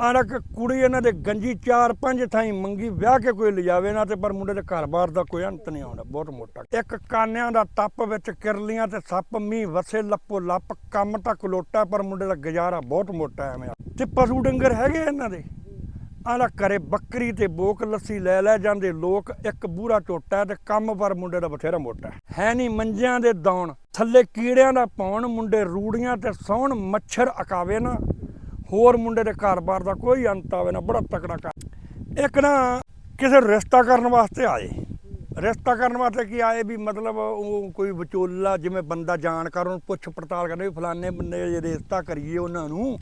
ਆਣਾ ਕੁੜੀ ਇਹਨਾਂ ਦੇ ਗੰਜੀ ਚਾਰ ਪੰਜ ਥਾਈ ਮੰਗੀ, ਵਿਆਹ ਕੇ ਕੋਈ ਲਿਜਾਵੇ ਨਾ ਤੇ ਪਰ ਮੁੰਡੇ ਦੇ ਘਰ-ਬਾਰ ਦਾ ਕੋਈ ਅੰਤ ਨਹੀਂ ਆਉਂਦਾ, ਬਹੁਤ ਮੋਟਾ। ਇੱਕ ਕਾਨਿਆਂ ਦਾ ਟੱਪ ਵਿੱਚ ਕਿਰਲੀਆਂ ਤੇ ਸੱਪ, ਮੀਂਹ, ਵਸੇ, ਲੱਪੋ, ਲੱਪ, ਕੰਮ ਤਾਂ ਕਲੋਟਾ ਪਰ ਮੁੰਡੇ ਦਾ ਗੁਜ਼ਾਰਾ ਬਹੁਤ ਮੋਟਾ ਐਵੇਂ ਤੇ ਪਸ਼ੂ ਡੰਗਰ ਹੈਗੇ ਇਹਨਾਂ ਦੇ? ਆਲਾ ਕਰੇ ਬੱਕਰੀ ਤੇ ਬੋਕ ਲੱਸੀ ਲੈ ਲੈ ਜਾਂਦੇ ਲੋਕ, ਇੱਕ ਬੂਰਾ ਝੋਟਾ ਤੇ ਕੰਮ ਪਰ ਮੁੰਡੇ ਦਾ ਬਥੇਰਾ ਮੋਟਾ ਹੈ। ਹੈ ਨਹੀਂ ਮੰਜਿਆਂ ਦੇ ਦੌਣ, ਥੱਲੇ ਕੀੜਿਆਂ ਦਾ ਪਾਉਣ, ਮੁੰਡੇ ਰੂੜੀਆਂ ਤੇ ਸੌਣ, ਮੱਛਰ ਅਕਾਵੇ ਨਾ। ਹੋਰ ਮੁੰਡੇ ਦੇ ਘਰ-ਬਾਰ ਦਾ ਕੋਈ ਅੰਤ ਆਵੇ ਨਾ, ਬੜਾ ਤਕੜਾ ਕਰ ਇੱਕ ਨਾ, ਕਿਸੇ ਰਿਸ਼ਤਾ ਕਰਨ ਵਾਸਤੇ ਆਏ। ਰਿਸ਼ਤਾ ਕਰਨ ਵਾਸਤੇ ਕੀ ਆਏ ਵੀ ਮਤਲਬ ਉਹ ਕੋਈ ਵਿਚੋਲਾ, ਜਿਵੇਂ ਬੰਦਾ ਜਾਣਕਾਰ, ਉਹਨੂੰ ਪੁੱਛ ਪੜਤਾਲ ਕਰਨੇ ਵੀ ਫਲਾਣੇ ਬੰਦੇ ਜੇ ਰਿਸ਼ਤਾ ਕਰੀਏ ਉਹਨਾਂ ਨੂੰ,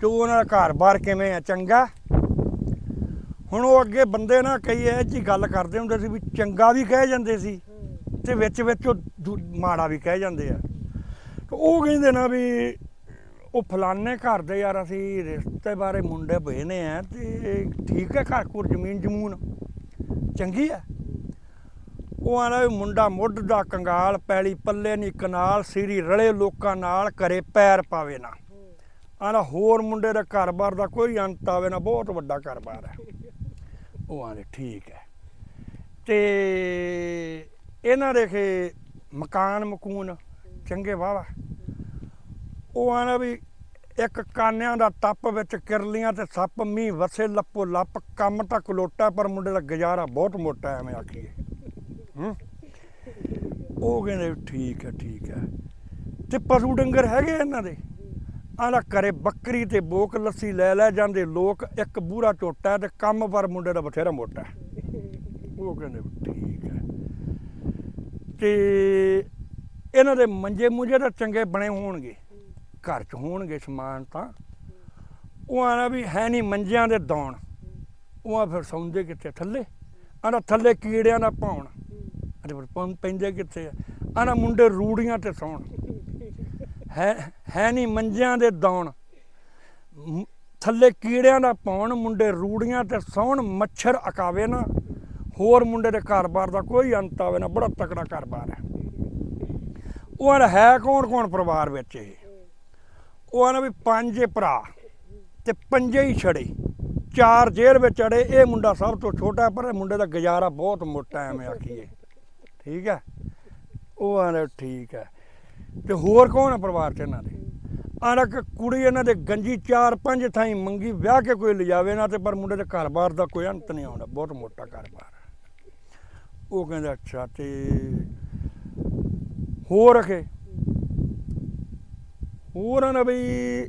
ਤੇ ਉਹਨਾਂ ਦਾ ਘਰ-ਬਾਰ ਕਿਵੇਂ ਆ, ਚੰਗਾ? ਹੁਣ ਉਹ ਅੱਗੇ ਬੰਦੇ ਨਾ ਕਈ ਇਹ ਜੀ ਗੱਲ ਕਰਦੇ ਹੁੰਦੇ ਸੀ ਵੀ ਚੰਗਾ ਵੀ ਕਹਿ ਜਾਂਦੇ ਸੀ, ਤੇ ਵਿੱਚ ਵਿੱਚ ਉਹ ਦੂ- ਮਾੜਾ ਵੀ ਕਹਿ ਜਾਂਦੇ ਆ। ਤੇ ਉਹ ਕਹਿੰਦੇ ਨਾ ਵੀ ਉਹ ਫਲਾਨੇ ਘਰ ਦੇ ਯਾਰ ਅਸੀਂ ਰਿਸ਼ਤੇ ਬਾਰੇ ਮੁੰਡੇ ਬਹਿਨੇ ਆ ਤੇ ਠੀਕ ਹੈ ਘਰ ਕੋਲ ਜ਼ਮੀਨ ਜਮੂਨ। ਚੰਗੀ ਹੈ। ਉਹ ਆਣਾ ਵੀ ਮੁੰਡਾ ਮੁੱਢ ਦਾ ਕੰਗਾਲ, ਪੈਲੀ ਪੱਲੇ ਨਹੀਂ ਕਨਾਲ ਸਿਰੀ ਰਲੇ ਲੋਕਾਂ ਨਾਲ ਕਰੇ ਪੈਰ ਪਾਵੇ ਨਾ। ਆਣਾ ਹੋਰ ਮੁੰਡੇ ਦਾ ਘਰ-ਬਾਰ ਦਾ ਕੋਈ ਅੰਤ ਆਵੇ ਨਾ, ਬਹੁਤ ਵੱਡਾ ਘਰ-ਬਾਰ ਹੈ। ਉਹ ਆਂਦੇ ਠੀਕ ਹੈ। ਤੇ ਇਹਨਾਂ ਦੇ ਖੇ ਮਕਾਨ ਮਕੂਨ, ਚੰਗੇ ਵਾਵਾ ਉਹ ਆਣਾ ਵੀ ਇੱਕ ਕਾਨਿਆਂ ਦਾ ਤੱਪ ਵਿੱਚ ਕਿਰਲੀਆਂ ਤੇ ਸੱਪ ਮੀਂਹ ਵਸੇ ਲੱਪੋ ਲੱਪ, ਕੰਮ ਤਾਂ ਕਲੋਟਾ ਪਰ ਮੁੰਡੇ ਦਾ ਗੁਜ਼ਾਰਾ ਬਹੁਤ ਮੋਟਾ ਐਵੇਂ ਆਖੀਏ। ਹੂੰ? ਉਹ ਕਹਿੰਦੇ ਵੀ ਠੀਕ ਹੈ ਠੀਕ ਹੈ ਤੇ ਪਸ਼ੂ ਡੰਗਰ ਹੈਗੇ ਇਹਨਾਂ ਦੇ? ਆਲਾ ਕਰੇ ਬੱਕਰੀ ਤੇ ਬੋਕ ਲੱਸੀ ਲੈ ਲੈ ਜਾਂਦੇ ਲੋਕ, ਇੱਕ ਬੂਰਾ ਝੋਟਾ ਤੇ ਕੰਮ ਪਰ ਮੁੰਡੇ ਦਾ ਬਥੇਰਾ ਮੋਟਾ ਉਹ ਕਹਿੰਦੇ ਵੀ ਠੀਕ ਹੈ ਤੇ ਇਹਨਾਂ ਦੇ ਮੰਜੇ ਮੁੰਜੇ ਤਾਂ ਚੰਗੇ ਬਣੇ ਹੋਣਗੇ। ਘਰ 'ਚ ਹੋਣਗੇ ਸਮਾਨ ਤਾਂ, ਉਹ ਆਣਾ ਵੀ ਹੈ ਨਹੀਂ ਮੰਜਿਆਂ ਦੇ ਦੌਣ। ਉਹ ਆ ਫਿਰ ਸੌਂਦੇ ਕਿੱਥੇ ਥੱਲੇ। ਆਣਾ ਥੱਲੇ ਕੀੜਿਆਂ ਦਾ ਪਾਉਣ ਅਰੇ ਫਿਰ ਪੈਂਦੇ ਕਿੱਥੇ ਆ? ਆਣਾ ਮੁੰਡੇ ਰੂੜੀਆਂ ਤੇ ਸੌਣ। ਹੈ ਹੈ ਨਹੀਂ ਮੰਜਿਆਂ ਦੇ ਦੌਣ। ਥੱਲੇ ਕੀੜਿਆਂ ਦਾ ਪਾਉਣ ਮੁੰਡੇ ਰੂੜੀਆਂ ਤੇ ਸੌਣ, ਮੱਛਰ ਅਕਾਵੇ ਨਾ। ਹੋਰ ਮੁੰਡੇ ਦੇ ਘਰ-ਬਾਰ ਦਾ ਕੋਈ ਅੰਤ ਆਵੇ ਨਾ, ਬੜਾ ਤਕੜਾ ਘਰ-ਬਾਰ ਹੈ। ਉਹ ਆਂਹਦਾ ਹੈ ਕੌਣ ਕੌਣ ਪਰਿਵਾਰ ਵਿੱਚ ਇਹ? ਉਹ ਆਂਹਦਾ ਵੀ ਪੰਜ ਭਰਾ ਤੇ ਪੰਜੇ ਹੀ ਛੜੇ। ਚਾਰ ਜੇਲ੍ਹ ਵਿੱਚ ਅੜੇ, ਇਹ ਮੁੰਡਾ ਸਭ ਤੋਂ ਛੋਟਾ, ਪਰ ਇਹ ਮੁੰਡੇ ਦਾ ਗੁਜ਼ਾਰਾ ਬਹੁਤ ਮੋਟਾ ਐਵੇਂ ਆਖੀਏ। ਠੀਕ ਹੈ ਉਹ ਆਂਹਦਾ ਠੀਕ ਹੈ ਤੇ ਹੋਰ ਕੌਣ ਹੈ ਪਰਿਵਾਰ ਚ ਇਹਨਾਂ ਦੇ? ਆਂਹਦਾ ਕਿ ਕੁੜੀ ਇਹਨਾਂ ਦੇ ਗੰਜੀ ਚਾਰ ਪੰਜ ਥਾਈ ਮੰਗੀ, ਵਿਆਹ ਕੇ ਕੋਈ ਲਿਜਾਵੇ ਨਾ ਤੇ ਪਰ ਮੁੰਡੇ ਦੇ ਘਰ-ਬਾਰ ਦਾ ਕੋਈ ਅੰਤ ਨਹੀਂ ਆਉਂਦਾ, ਬਹੁਤ ਮੋਟਾ ਘਰ-ਬਾਰ ਉਹ ਕਹਿੰਦਾ, ਅੱਛਾ ਤੇ ਹੋਰ ਰਖੇ ਹੋਰ ਨਾ ਬਈ,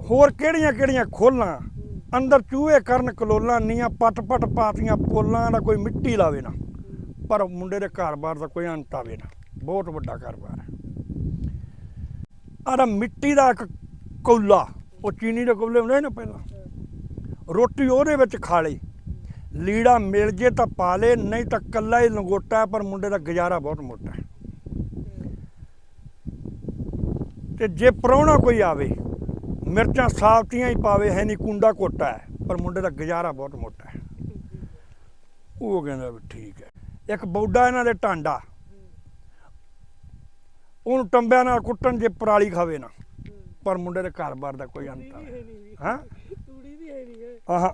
ਹੋਰ ਕਿਹੜੀਆਂ ਕਿਹੜੀਆਂ ਖੋਲਾਂ? ਅੰਦਰ ਚੂਹੇ ਕਰਨ ਕਲੋਲਾਂ ਨੀਆਂ, ਪਟ ਪਟ ਪਾਤੀਆਂ, ਪੋਲਾਂ ਦਾ ਕੋਈ ਮਿੱਟੀ ਲਾਵੇ ਨਾ। ਪਰ ਮੁੰਡੇ ਦੇ ਘਰ-ਬਾਰ ਦਾ ਕੋਈ ਅੰਤ ਆਵੇ ਨਾ। ਬਹੁਤ ਵੱਡਾ ਘਰ-ਬਾਰ ਹੈ। ਆਹ ਮਿੱਟੀ ਦਾ ਇੱਕ ਕੌਲਾ, ਉਹ ਚੀਨੀ ਦੇ ਕੋਲੇ ਹੁੰਦੇ ਨਾ ਪਹਿਲਾਂ। ਰੋਟੀ ਉਹਦੇ ਵਿੱਚ ਖਾ ਲਈ। ਲੀੜਾ ਮਿਲ ਜੇ ਤਾਂ ਪਾ ਲੇ, ਨਹੀਂ ਤਾਂ ਕੱਲਾ ਹੀ ਲੰਗੋਟਾ ਪਰ ਮੁੰਡੇ ਦਾ ਗੁਜ਼ਾਰਾ ਬਹੁਤ ਮੋਟਾ ਹੈ। ਤੇ ਜੇ ਪ੍ਰਾਹੁਣਾ ਕੋਈ ਆਵੇ ਮਿਰਚਾਂ ਸਾਫਤੀਆਂ ਹੀ ਪਾਵੇ ਹੈ ਨਹੀਂ ਕੁੰਡਾ ਕੋਟਾ ਹੈ ਪਰ ਮੁੰਡੇ ਦਾ ਗੁਜ਼ਾਰਾ ਬਹੁਤ ਮੋਟਾ ਹੈ। ਉਹ ਕਹਿੰਦਾ ਵੀ ਠੀਕ ਹੈ। ਇੱਕ ਬੌਡਾ ਇਹਨਾਂ ਦੇ ਟਾਂਡਾ ਉਹਨੂੰ ਟੰਬਿਆਂ ਨਾਲ ਕੁੱਟਣ ਜੇ ਪਰਾਲੀ ਖਾਵੇ ਨਾ ਪਰ ਮੁੰਡੇ ਦੇ ਘਰ-ਬਾਰ ਦਾ ਕੋਈ ਅੰਤ ਨਹੀਂ ਹਾਂ? ਤੂੜੀ ਵੀ ਹੈ ਨਹੀਂ ਹੈ। ਆਹਾਂ।